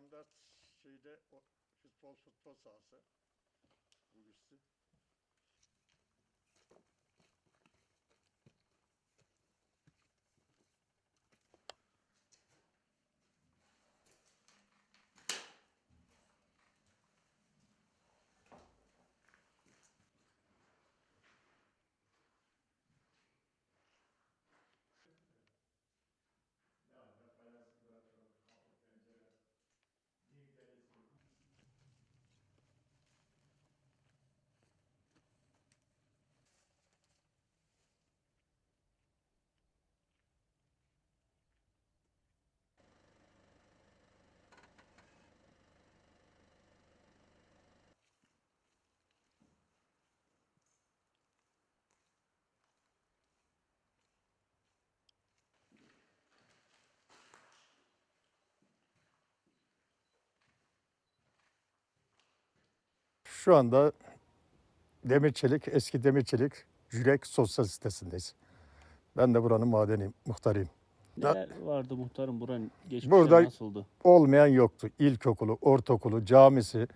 anda şeyde o, futbol futbol sahası. Bu üstü. Şu anda Demir Çelik, eski Demir Çelik Jürek Sosyal Sitesi'ndeyiz. Ben de buranın madeni muhtarıyım. Neler vardı muhtarım buranın geçmişte Burada- nasıldı? Olmayan yoktu. İlkokulu, ortaokulu, camisi,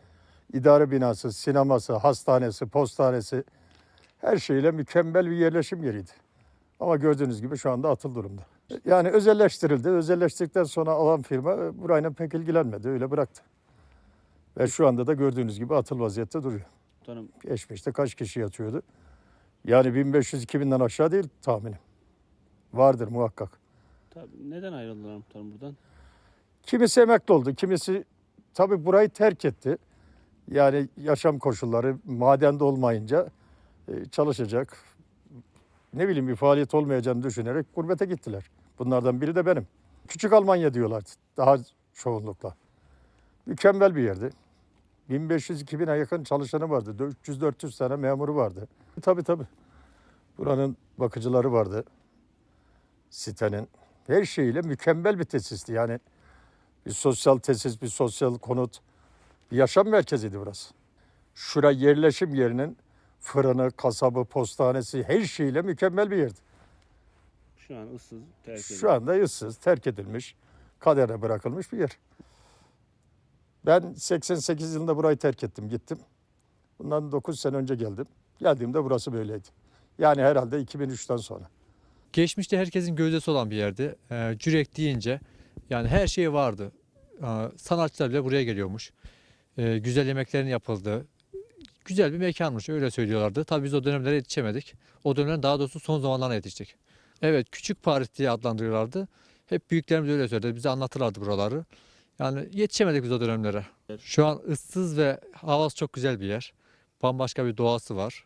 idare binası, sineması, hastanesi, postanesi her şeyle mükemmel bir yerleşim yeriydi. Ama gördüğünüz gibi şu anda atıl durumda. Yani özelleştirildi. Özelleştirdikten sonra alan firma burayla pek ilgilenmedi. Öyle bıraktı. Ve şu anda da gördüğünüz gibi atıl vaziyette duruyor. Muhtarım Geçmişte kaç kişi yatıyordu? Yani 1500-2000'den aşağı değil tahminim. Vardır muhakkak. tabii neden ayrıldılar muhtarım buradan? Kimisi emekli oldu, kimisi tabii burayı terk etti. Yani yaşam koşulları madende olmayınca e, çalışacak, ne bileyim bir faaliyet olmayacağını düşünerek gurbete gittiler. Bunlardan biri de benim. Küçük Almanya diyorlardı daha çoğunlukla. Mükemmel bir yerdi. 1500-2000'e yakın çalışanı vardı. 300-400 tane memuru vardı. Tabii tabii. Buranın bakıcıları vardı. Sitenin. Her şeyiyle mükemmel bir tesisti. Yani bir sosyal tesis, bir sosyal konut, bir yaşam merkeziydi burası. Şura yerleşim yerinin fırını, kasabı, postanesi her şeyiyle mükemmel bir yerdi. Şu an ıssız terk edildi. Şu anda ıssız, terk edilmiş, kadere bırakılmış bir yer. Ben 88 yılında burayı terk ettim, gittim. Bundan 9 sene önce geldim. Geldiğimde burası böyleydi. Yani herhalde 2003'ten sonra. Geçmişte herkesin gözdesi olan bir yerdi. Ee, Cürek deyince yani her şey vardı. Ee, sanatçılar bile buraya geliyormuş. Ee, güzel yemeklerin yapıldığı, güzel bir mekanmış öyle söylüyorlardı. Tabii biz o dönemlere yetişemedik. O dönemlerin daha doğrusu son zamanlarına yetiştik. Evet küçük Paris diye adlandırıyorlardı. Hep büyüklerimiz öyle söyledi. Bize anlatırlardı buraları. Yani yetişemedik biz o dönemlere. Şu an ıssız ve havası çok güzel bir yer. Bambaşka bir doğası var.